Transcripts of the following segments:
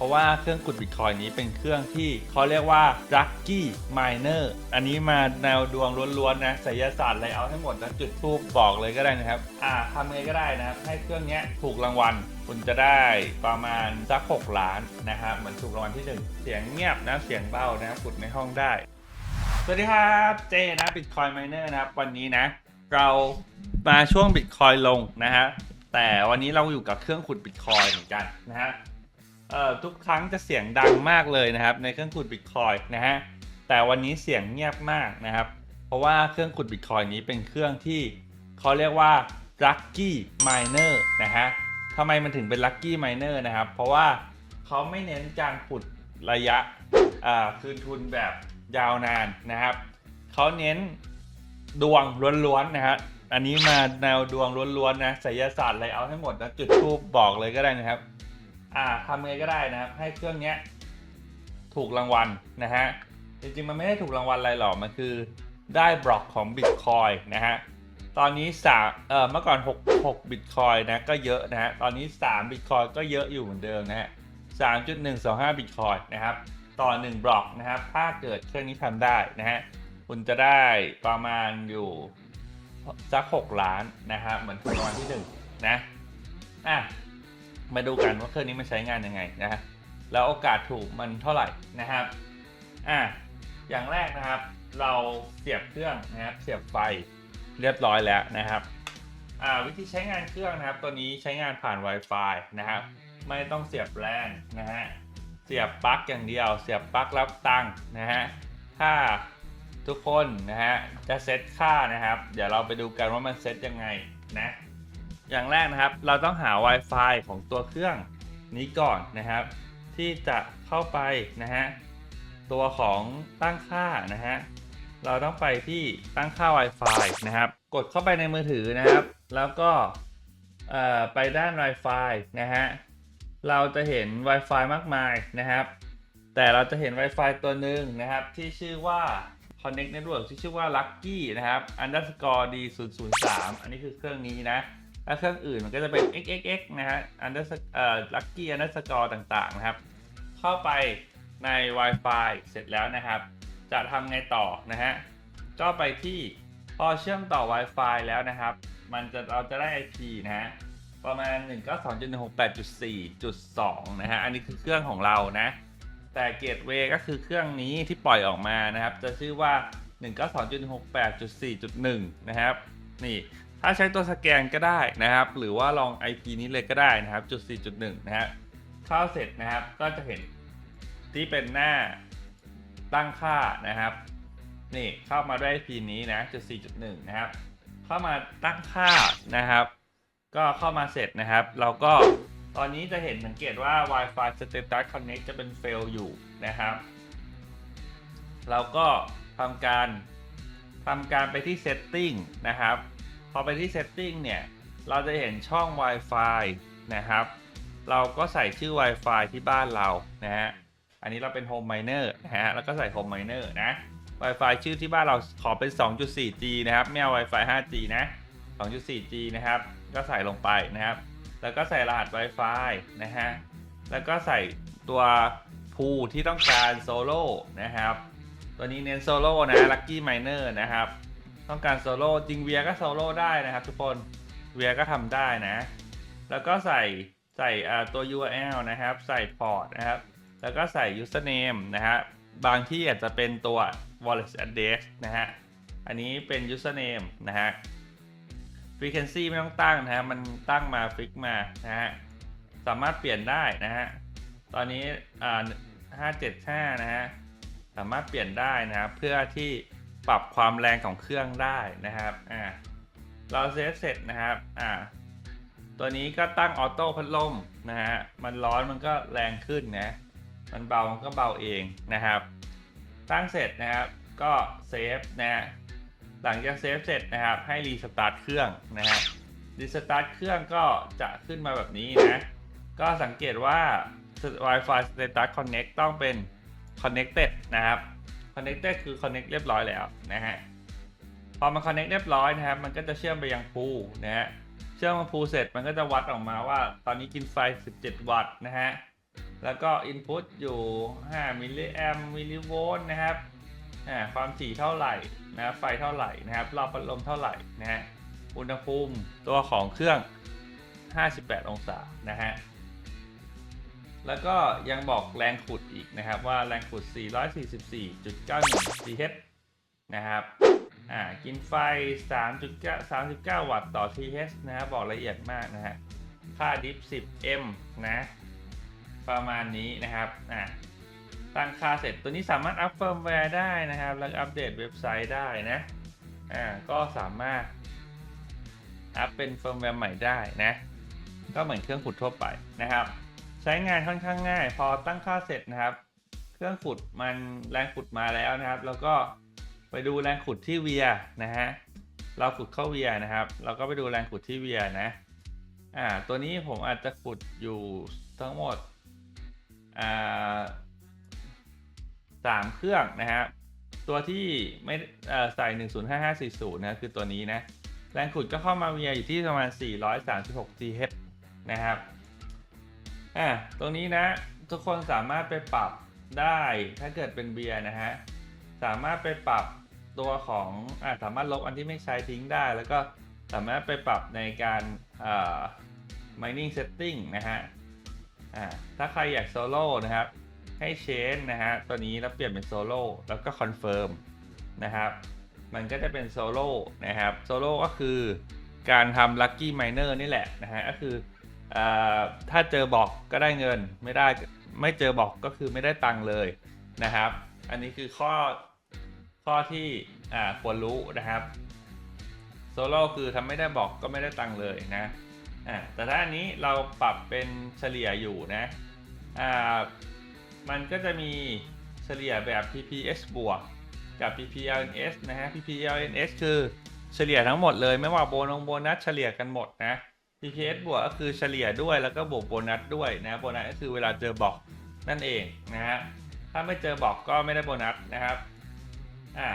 เพราะว่าเครื่องขุดบิตคอยนี้เป็นเครื่องที่เขาเรียกว่า Lucky Miner อันนี้มาแนวดวงล้วนๆนะไสยศาสตร์อะไรเอาให้งหมดนะจุดทูบบอกเลยก็ได้นะครับอ่าทำไงก็ได้นะครับ ให้เครื่องนี้ถูกรางวัลคุณจะได้ประมาณสัก6ล้านนะครับเหมือนถูกรางวัลที่หนึ่งเสียงเงียบนะเสียงเบานะขุดในห้องได้ สวัสดีครับเจนะ Bitcoin Miner นะครับวันนี้นะ เรามาช่วง Bitcoin ลงนะฮะแต่วันนี้เราอยู่กับเครื่องขุด Bitcoin เหมือนกันนะฮะ ทุกครั้งจะเสียงดังมากเลยนะครับ ในเครื่องขุด Bitcoin นะฮะแต่วันนี้เสียงเงียบมากนะครับ เพราะว่าเครื่องขุด Bitcoin นี้เป็นเครื่องที่เขาเรียกว่า Lucky Miner นะฮะทำไมมันถึงเป็น Lucky Miner นะครับ เพราะว่าเขาไม่เน้นการขุดระยะอ่าคืนทุนแบบยาวนานนะครับเขาเน้นดวงล้วนๆนะฮะอันนี้มาแนวดวงล้วนๆนะไสยศาสตร์อะไรเอาให้งหมดนะจุดทูบบอกเลยก็ได้นะครับ อ่าทำไงก็ได้นะครับให้เครื่องเนี้ยถูกรางวัลนะฮะจริงๆ มันไม่ได้ถูกรางวัลอะไรหรอกมันคือได้บล็อกของ Bitcoin นะฮะตอนนี้สามเอ่อเมื่อก่อน 6 6 Bitcoin นะก็เยอะนะฮะตอนนี้ 3 Bitcoin ก็เยอะอยู่เหมือนเดิมนะฮะ3.125 Bitcoin นะครับต่อ 1 บล็อกนะครับถ้าเกิดเครื่องนี้ทำได้นะฮะคุณจะได้ประมาณอยู่สัก 6 ล้านนะครับเหมือนถูกรางวัลที่1นะอะ มาดูกันว่าเครื่องนี้มันใช้งานยังไงนะฮะแล้วโอกาสถูกมันเท่าไหร่นะครับอะอย่างแรกนะครับ เราเสียบเครื่องนะครับ เสียบไฟเรียบร้อยแล้วนะครับอ่าวิธีใช้งานเครื่องนะครับ ตัวนี้ใช้งานผ่าน Wi-Fi นะครับ ไม่ต้องเสียบแลนนะฮะเสียบปลั๊กอย่างเดียว เสียบปลั๊กรับตังค์นะฮะถ้าทุกคนนะฮะจะเซตค่านะครับ เดี๋ยวเราไปดูกันว่ามันเซตยังไงนะ อย่างแรกนะครับ เราต้องหา Wi-Fi ของตัวเครื่องนี้ก่อนนะครับ ที่จะเข้าไปนะฮะตัวของตั้งค่านะฮะเราต้องไปที่ตั้งค่า Wi-Fi นะครับ กดเข้าไปในมือถือนะครับ แล้วก็ไปด้าน Wi-Fi นะฮะเราจะเห็น Wi-Fi มากมายนะครับ แต่เราจะเห็น Wi-Fi ตัวหนึ่งนะครับ ที่ชื่อว่า Connect Network ที่ชื่อว่า Lucky นะครับ underscore d 0 0 3อันนี้คือเครื่องนี้นะ ถ้าเครื่องอื่นมันก็จะเป็น xxx นะฮะ under เอ่อ lucky underscore ต่างๆ นะครับ เข้าไปใน Wi-Fi เสร็จแล้วนะครับ จะทำไงต่อนะฮะ ก็ไปที่พอเชื่อมต่อ Wi-Fi แล้วนะครับ มันจะเราจะได้ IP นะฮะ ประมาณ 192.168.4.2 นะฮะ อันนี้คือเครื่องของเรานะ แต่เกตเวย์ก็คือเครื่องนี้ที่ปล่อยออกมานะครับ จะชื่อว่า 192.168.4.1 นะครับ นี่ ถ้าใช้ตัวสแกนก็ได้นะครับ หรือว่าลอง IP นี้เลยก็ได้นะครับจุด4.1นะฮะเข้าเสร็จนะครับก็จะเห็นที่เป็นหน้าตั้งค่านะครับนี่เข้ามาด้วย IP นี้นะจุด4.1นะครับเข้ามาตั้งค่านะครับ ก็เข้ามาเสร็จนะครับ เราก็ตอนนี้จะเห็นสังเกตว่า Wi-Fi Status Connect จะเป็น fail อยู่นะครับ เราก็ทำการทำการไปที่ setting นะครับ พอไปที่ setting เนี่ย เราจะเห็นช่อง Wi-Fi นะครับ เราก็ใส่ชื่อ Wi-Fi ที่บ้านเรานะฮะ อันนี้เราเป็น Home Miner นะฮะ แล้วก็ใส่ Home Miner นะ Wi-Fi ชื่อที่บ้านเราขอเป็น 2.4G นะครับ ไม่เอา Wi-Fi 5G นะ 2.4G นะครับ ก็ใส่ลงไปนะครับ แล้วก็ใส่รหัส Wi-Fi นะฮะ แล้วก็ใส่ตัวพูที่ต้องการโซโล่นะครับ ตัวนี้เน้นโซโล่นะ Lucky Miner นะครับ ต้องการโซโล่จริงเวียก็โซโล่ได้นะครับ ทุกคนเวียก็ทำได้นะ แล้วก็ใส่ใส่ตัว URL นะครับ ใส่พอร์ตนะครับ แล้วก็ใส่ username นะฮะบางที่อาจจะเป็นตัว wallet address นะฮะอันนี้เป็น username นะฮะ frequency ไม่ต้องตั้งนะฮะมันตั้งมาฟิกมานะฮะสามารถเปลี่ยนได้นะฮะตอนนี้อ่า575 นะฮะสามารถเปลี่ยนได้นะครับเพื่อที่ ปรับความแรงของเครื่องได้นะครับอ่าเราเซฟเสร็จนะครับอ่าตัวนี้ก็ตั้งออโต้พัดลมนะฮะมันร้อนมันก็แรงขึ้นนะมันเบามันก็เบาเองนะครับ ตั้งเสร็จนะครับก็เซฟนะฮะหลังจากเซฟเสร็จนะครับให้รีสตาร์ทเครื่องนะฮะรีสตาร์ทเครื่องก็จะขึ้นมาแบบนี้นะก็สังเกตว่า Wi-Fi Status Connect ต้องเป็น connected นะครับ connected คือ connect เรียบร้อยแล้วนะฮะ พอมัน connect เรียบร้อยนะครับ มันก็จะเชื่อมไปยังพูนะฮะ เชื่อมมาพูเสร็จมันก็จะวัดออกมาว่า ตอนนี้กินไฟ 17 วัตต์นะฮะ แล้วก็ Input อยู่ 5 มิลลิแอมมิลลิโวลต์นะครับ อ่า ความถี่เท่าไหร่นะไฟเท่าไหร่นะครับ รอบพัดลมเท่าไหร่นะฮะ อุณหภูมิตัวของเครื่อง 58 องศานะฮะ แล้วก็ยังบอกแรงขุดอีกนะครับว่าแรงขุด 444.91 TH นะครับอ่ากินไฟ3.9 39 วัตต์ต่อ TH นะครับบอกละเอียดมากนะฮะค่าดิฟ 10M นะประมาณนี้นะครับอ่าตั้งค่าเสร็จตัวนี้สามารถอัพเฟิร์มแวร์ได้นะครับ แล้วอัปเดตเว็บไซต์ได้นะอ่าก็สามารถอัพเป็นเฟิร์มแวร์ใหม่ได้นะ ก็เหมือนเครื่องขุดทั่วไปนะครับ ใช้งานค่อนข้างง่าย พอตั้งค่าเสร็จนะครับ เครื่องขุดมันแรงขุดมาแล้วนะครับ แล้วก็ไปดูแรงขุดที่เวียนะฮะเราขุดเข้าเวียนะครับ เราก็ไปดูแรงขุดที่เวียนะอ่าตัวนี้ผมอาจจะขุดอยู่ทั้งหมดอ่าสามเครื่องนะครับตัวที่ไม่เอ่อใส่ 105.540 นะคือตัวนี้นะ แรงขุดก็เข้ามาเวียอยู่ที่ประมาณ 436 TH นะครับ อะตรงนี้นะ ทุกคนสามารถไปปรับได้ถ้าเกิดเป็นเบียร์นะฮะ สามารถไปปรับตัวของอะสามารถลบอันที่ไม่ใช้ทิ้งได้ แล้วก็สามารถไปปรับในการอ่า mining setting นะฮะอ่าถ้าใครอยากโซโล่นะครับ ให้เชนนะฮะตัวนี้แล้วเปลี่ยนเป็นโซโล่แล้วก็คอนเฟิร์มนะครับ มันก็จะเป็นโซโล่นะครับโซโล่ก็คือการทำลัคกี้ไมเนอร์นี่แหละนะฮะก็คือ ถ้าเจอบอกก็ได้เงินไม่ได้ไม่เจอบอกก็คือไม่ได้ตังค์เลยนะครับ อันนี้คือข้อข้อที่ควรรู้นะครับโซโล่คือทำไม่ได้บอกก็ไม่ได้ตังค์เลยนะแต่ถ้าอันนี้เราปรับเป็นเฉลี่ยอยู่นะมันก็จะมีเฉลี่ยแบบ PPS บวกกับ PPLNS นะฮะ PPLNS คือเฉลี่ยทั้งหมดเลยไม่ว่าโบนงโบนัสเฉลี่ยกันหมดนะ PPS บวกก็คือเฉลี่ยด้วยแล้วก็บวกโบนัสด้วยนะโบนัสก็คือเวลาเจอบอกนั่นเองนะฮะถ้าไม่เจอบอกก็ไม่ได้โบนัสนะครับอ่า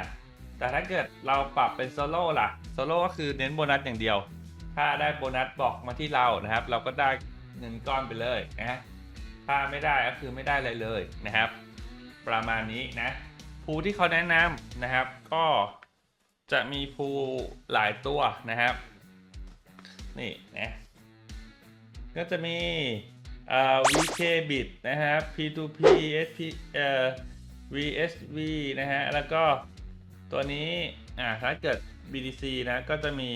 แต่ถ้าเกิดเราปรับเป็นโซโล่ล่ะโซโล่ก็คือเน้นโบนัสอย่างเดียว ถ้าได้โบนัสบอกมาที่เรานะครับ เราก็ได้เงินก้อนไปเลยนะฮะถ้าไม่ได้ก็คือไม่ได้อะไรเลยนะครับ ประมาณนี้นะภูที่เขาแนะนำนะครับ ก็จะมีภูหลายตัวนะครับ นี่นะก็จะมีอ่อ VK bit นะครับ P2P SP เอ่อ VSV นะฮะ แล้วก็ตัวนี้อ่าถ้าเกิด BDC นะก็จะมี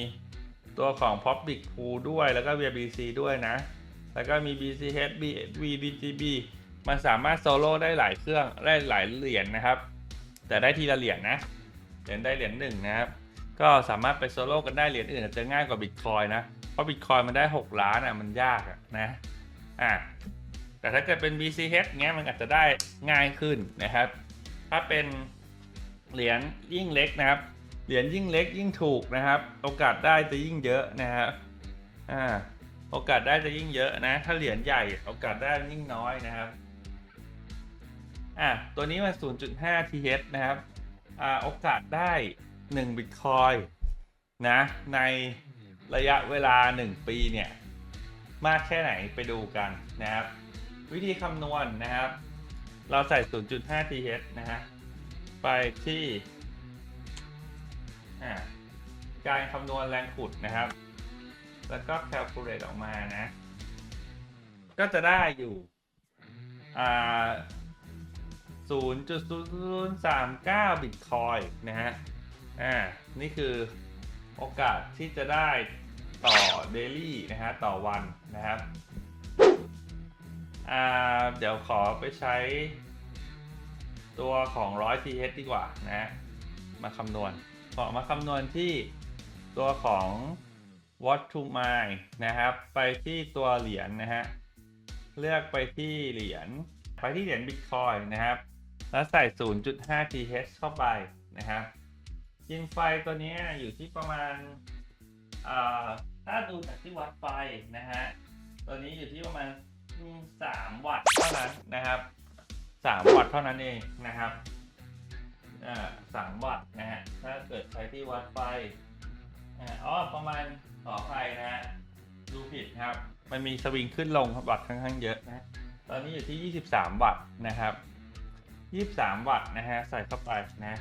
ตัวของ Public Pool ด้วยแล้วก็ VBC ด้วยนะ แล้วก็มี BCH VDGB มันสามารถโซโล่ได้หลายเครื่องได้หลายเหรียญนะครับ แต่ได้ทีละเหรียญนะเหรียญได้เหรียญหนึ่งนะครับ ก็สามารถไปโซโล่กันได้เหรียญอื่นอาจจะง่ายกว่าบิตคอยนะ ราะบิตคอยมันได้ 6 ล้านอะมันยากอะนะอะแต่ถ้าเกิดเป็น BCH เงี้ยมันอาจจะได้ง่ายขึ้นนะครับ ถ้าเป็นเหรียญยิ่งเล็กนะครับ เหรียญยิ่งเล็กยิ่งถูกนะครับ โอกาสได้จะยิ่งเยอะนะครับอ่าโอกาสได้จะยิ่งเยอะนะ ถ้าเหรียญใหญ่โอกาสได้ยิ่งน้อยนะครับอะตัวนี้มัน 0.5 TH นะครับอ่าโอกาสได้1บิตคอยนะใน ระยะเวลา 1 ปีเนี่ยมากแค่ไหนไปดูกันนะครับ วิธีคำนวณนะครับ เราใส่ 0.5 TH นะฮะไปที่การคำนวณแรงขุดนะครับ แล้วก็ calculate ออกมานะ ก็จะได้อยู่0.0039 บิตคอยนะฮะ อ่า นี่คือ โอกาสที่จะได้ต่อเดลี่นะฮะต่อวันนะครับอ่าเดี๋ยวขอไปใช้ตัวของ100 TH ดีกว่านะมาคำนวณขอมาคำนวณที่ตัวของ what to mine นะครับ ไปที่ตัวเหรียญนะฮะ เลือกไปที่เหรียญไปที่เหรียญ Bitcoin นะครับ แล้วใส่ 0.5 TH เข้าไปนะครับ กินไฟตัวนี้อยู่ที่ประมาณถ้าดูจากที่วัดไฟนะฮะ ตัวนี้อยู่ที่ประมาณ 3 วัตต์เท่านั้นนะครับ 3 วัตต์เท่านั้นเองนะครับอ่าสามวัตต์นะฮะ ถ้าเกิดใช้ที่วัดไฟอ๋อประมาณขอไฟนะฮะ ดูผิดครับ มันมีสวิงขึ้นลงครับวัตต์ค่อนข้างเยอะนะ ตอนนี้อยู่ที่ 23 วัตต์นะครับ 23 วัตต์นะฮะ ใส่เข้าไปนะ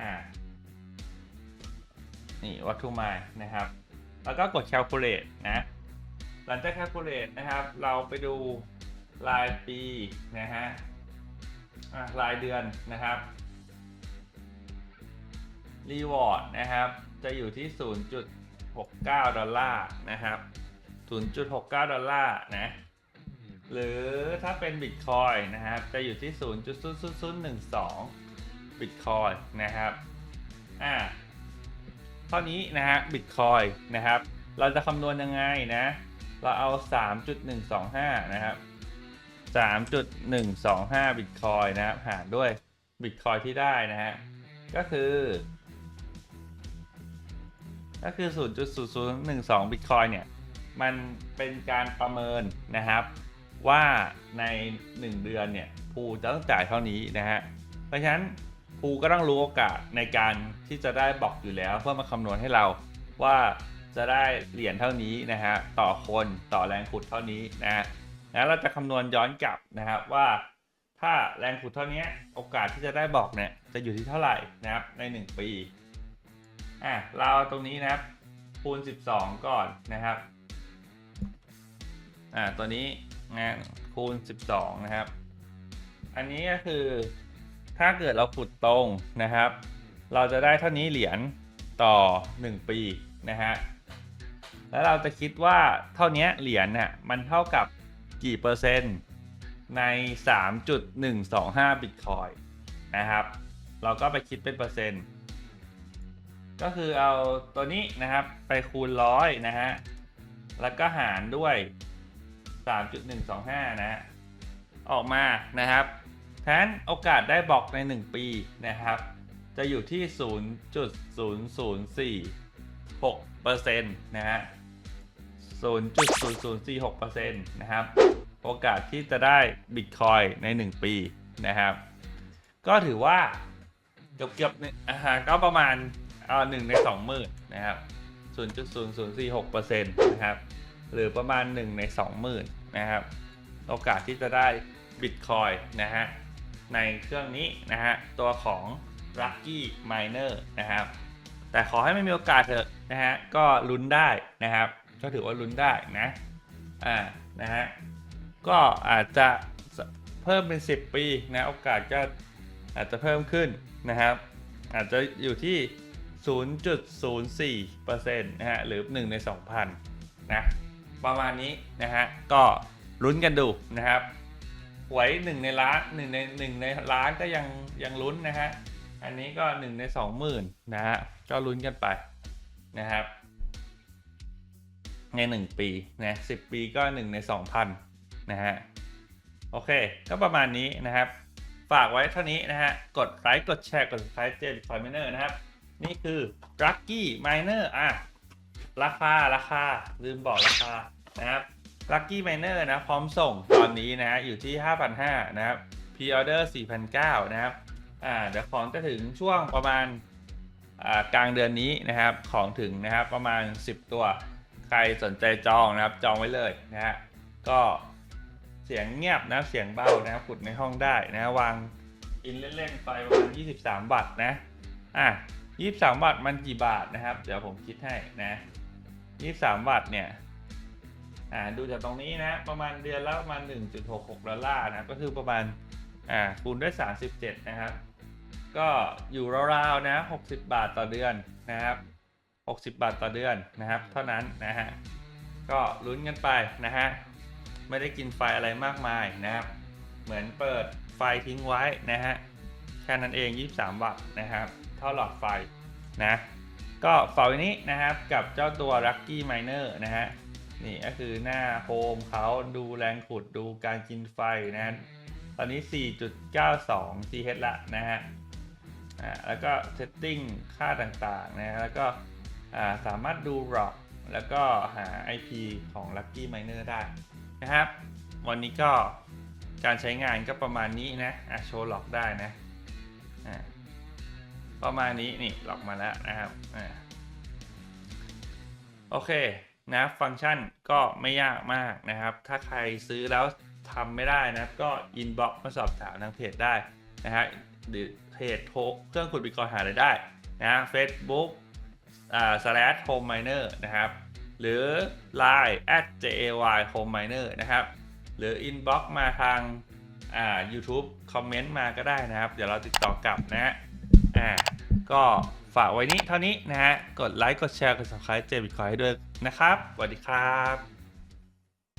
อ่า นี่วัตถุมล์นะครับ แล้วก็กด calculate นะ หลังจาก calculate นะครับ เราไปดูรายปีนะฮะรายเดือนนะครับ reward นะครับ จะอยู่ที่ 0.69 ดอลลาร์นะครับ 0.69 ดอลลาร์นะหรือถ้าเป็น Bitcoin นะครับ จะอยู่ที่ 0.0012 Bitcoin นะครับ อ่า เท่านี้นะฮะ Bitcoin นะครับ เราจะคำนวณยังไงนะ เราเอา 3.125 นะครับ 3.125 Bitcoin นะครับหารด้วย Bitcoin ที่ได้นะฮะ ก็คือ ก็คือ 0.0012 Bitcoin เนี่ย มันเป็นการประเมินนะครับ ว่าใน 1 เดือนเนี่ยภูจะต้องจ่ายเท่านี้นะฮะ เพราะฉะนั้น ภูก็ต้องรู้โอกาสในการที่จะได้บอกอยู่แล้ว เพื่อมาคำนวณให้เราว่าจะได้เหรียญเท่านี้นะฮะต่อคนต่อแรงขุดเท่านี้นะฮะแล้วเราจะคำนวณย้อนกลับนะครับว่าถ้าแรงขุดเท่านี้โอกาสที่จะได้บอกเนี่ยจะอยู่ที่เท่าไหร่นะครับใน 1 ปีอะเราเอาตรงนี้นะครับคูณ 12 ก่อนนะครับอ่าตัวนี้นะคูณ 12 นะครับ อันนี้ก็คือ ถ้าเกิดเราขุดตรงนะครับ เราจะได้เท่านี้เหรียญต่อ 1 ปีนะฮะ แล้วเราจะคิดว่าเท่านี้เหรียญน่ะมันเท่ากับกี่เปอร์เซ็นต์ใน 3.125 บิตคอยนะครับ เราก็ไปคิดเป็นเปอร์เซ็นต์ ก็คือเอาตัวนี้นะครับไปคูณร้อยนะฮะ แล้วก็หารด้วย 3.125 นะฮะ ออกมานะครับ แทนโอกาสได้บอกใน 1 ปีนะครับ จะอยู่ที่ 0.0046%นะฮะ 0.0046%นะครับ โอกาสที่จะได้บิตคอยใน 1 ปีนะครับ ก็ถือว่าเกือบเกือบเนี่ยอ่าก็ประมาณเอาหนึ่งในสองหมื่นนะครับ 0.0046%นะครับ หรือประมาณ 1 ใน 20,000นะครับ โอกาสที่จะได้บิตคอยนะฮะ ในเครื่องนี้นะฮะ ตัวของ Lucky Miner นะครับ แต่ขอให้ไม่มีโอกาสเถอะนะฮะ ก็ลุ้นได้นะครับ ก็ถือว่าลุ้นได้นะ อ่า นะฮะ ก็อาจจะเพิ่มเป็น 10 ปีนะ โอกาสก็อาจจะเพิ่มขึ้นนะครับ อาจจะอยู่ที่ 0.04%นะฮะ หรือ 1 ใน 2,000 นะ ประมาณนี้นะฮะ ก็ลุ้นกันดูนะครับ หวยหนึ่งในล้านหนึ่งในหนึ่งในล้านก็ยังยังลุ้นนะฮะ อันนี้ก็หนึ่งในสองหมื่นนะฮะ ก็ลุ้นกันไปนะครับ ในหนึ่งปีนะสิบปีก็หนึ่งในสองพันนะฮะ โอเค ก็ประมาณนี้นะครับ ฝากไว้เท่านี้นะฮะ กดไลค์กดแชร์กด subscribe เจลิฟอยมิเนอร์นะครับ นี่คือ Lucky Miner อะราคาราคาลืมบอกราคานะครับ Lucky Miner นะพร้อมส่งตอนนี้นะฮะอยู่ที่ 5,500 นะครับ Pre-order 4,900 นะครับอ่าเดี๋ยวของจะถึงช่วงประมาณอ่ากลางเดือนนี้นะครับของถึงนะครับประมาณ 10 ตัวใครสนใจจองนะครับจองไว้เลยนะฮะก็เสียงเงียบนะเสียงเบานะครับขุดในห้องได้นะวางอินเล่นๆไปประมาณ 23 บาทนะอะ23 บาทมันกี่บาทนะครับ เดี๋ยวผมคิดให้นะ 23 บาทเนี่ย อ่าดูจากตรงนี้นะ ประมาณเดือนละประมาณ 1.66ดอลลาร์นะ ก็คือประมาณอ่าคูณด้วย 37 นะครับ ก็อยู่ราวๆนะ 60 บาทต่อเดือนนะครับ 60 บาทต่อเดือนนะครับ เท่านั้นนะฮะ ก็ลุ้นกันไปนะฮะ ไม่ได้กินไฟอะไรมากมายนะครับ เหมือนเปิดไฟทิ้งไว้นะฮะ แค่นั้นเอง 23 วัตต์นะครับ เท่าหลอดไฟนะ ก็ฝากไว้นี้นะครับกับเจ้าตัว Lucky Miner นะฮะ นี่ก็คือหน้าโฮมเขาดูแรงขุดดูการกินไฟนะฮะตอนนี้ 4.92 TH ละนะฮะอ่าแล้วก็เซตติ้งค่าต่างๆนะฮะแล้วก็อ่าสามารถดูหลอกแล้วก็หา IP ของ Lucky Miner ได้นะครับ วันนี้ก็การใช้งานก็ประมาณนี้นะอะโชว์หลอกได้นะอ่าประมาณนี้นี่หลอกมาแล้วนะครับอ่าโอเคนะฟังก์ชัน ก็ไม่ยากมากนะครับ ถ้าใครซื้อแล้วทำไม่ได้นะครับ ก็อินบ็อกมาสอบถามทางเพจได้นะฮะหรือเพจโทรเครื่องขุดบิตคอยหาไรายได้นะฮะ Facebook อ่า slash home miner นะครับ หรือ Line at jay home miner นะครับ หรือ inbox มาทางอ่า YouTube คอมเมนต์มาก็ได้นะครับ เดี๋ยวเราติดต่อกลับนะฮะอ่าก็ ฝากไว้นี้เท่านี้นะฮะ กดไลค์ กดแชร์ กด subscribe เจบิตคอยให้ด้วยนะครับ สวัสดีครับ